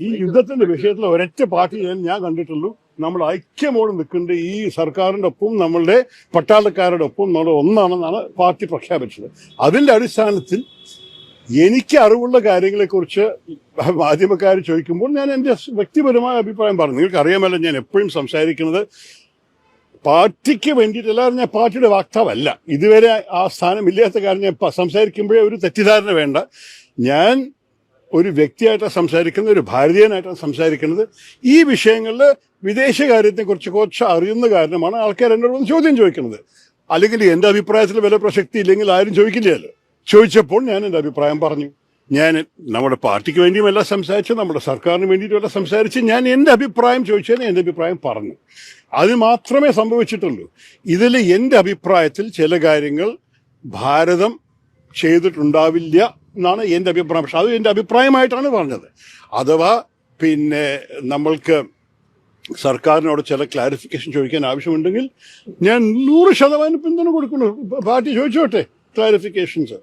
ഈ യുദ്ധത്തിന്റെ വിഷയത്തിൽ ഒരൊറ്റ പാർട്ടി ഞാൻ ഞാൻ കണ്ടിട്ടുള്ളൂ. നമ്മൾ ഐക്യമോട് നിൽക്കേണ്ട ഈ സർക്കാരിന്റെ ഒപ്പം നമ്മളുടെ പട്ടാളക്കാരുടെ ഒപ്പം നമ്മൾ ഒന്നാണെന്നാണ് പാർട്ടി പ്രഖ്യാപിച്ചത്. അതിന്റെ അടിസ്ഥാനത്തിൽ എനിക്ക് അറിവുള്ള കാര്യങ്ങളെക്കുറിച്ച് മാധ്യമക്കാർ ചോദിക്കുമ്പോൾ ഞാൻ എന്റെ വ്യക്തിപരമായ അഭിപ്രായം പറഞ്ഞു. നിങ്ങൾക്ക് അറിയാമല്ലോ ഞാൻ എപ്പോഴും സംസാരിക്കുന്നത് പാർട്ടിക്ക് വേണ്ടിയിട്ടല്ല ഞാൻ പാർട്ടിയുടെ വാക്താവല്ല. ഇതുവരെ ആ സ്ഥാനമില്ലാത്ത കാര്യം ഞാൻ സംസാരിക്കുമ്പോഴേ ഒരു തെറ്റിദ്ധാരണ വേണ്ട. ഞാൻ ഒരു വ്യക്തിയായിട്ടാണ് സംസാരിക്കുന്നത് ഒരു ഭാരതീയനായിട്ടാണ് സംസാരിക്കുന്നത്. ഈ വിഷയങ്ങളിൽ വിദേശകാര്യത്തെക്കുറിച്ച് കുറച്ച് അറിയുന്ന കാരണമാണ് ആൾക്കാർ എന്നോട് ചോദ്യം ചോദിക്കുന്നത്. അല്ലെങ്കിൽ എന്റെ അഭിപ്രായത്തിൽ വില പ്രസക്തി ഇല്ലെങ്കിൽ ആരും ചോദിക്കില്ലല്ലോ. ചോദിച്ചപ്പോൾ ഞാൻ എന്റെ അഭിപ്രായം പറഞ്ഞു. ഞാൻ നമ്മുടെ പാർട്ടിക്ക് വേണ്ടിയുമല്ല സംസാരിച്ചു നമ്മുടെ സർക്കാരിന് വേണ്ടിയിട്ടുമല്ല സംസാരിച്ച് ഞാൻ എന്റെ അഭിപ്രായം ചോദിച്ചതിന് എന്റെ അഭിപ്രായം പറഞ്ഞു. അത് മാത്രമേ സംഭവിച്ചിട്ടുള്ളൂ. ഇതിൽ എന്റെ അഭിപ്രായത്തിൽ ചില കാര്യങ്ങൾ ഭാരതം ചെയ്തിട്ടുണ്ടാവില്ല എന്നാണ് എന്റെ അഭിപ്രായം. പക്ഷെ അത് എന്റെ അഭിപ്രായമായിട്ടാണ് പറഞ്ഞത്. അഥവാ പിന്നെ നമ്മൾക്ക് സർക്കാരിനോട് ചില ക്ലാരിഫിക്കേഷൻ ചോദിക്കാൻ ആവശ്യമുണ്ടെങ്കിൽ ഞാൻ നൂറ് ശതമാനം പിന്തുണ കൊടുക്കുന്നു. പാർട്ടി ചോദിച്ചോട്ടെ ക്ലാരിഫിക്കേഷൻസ്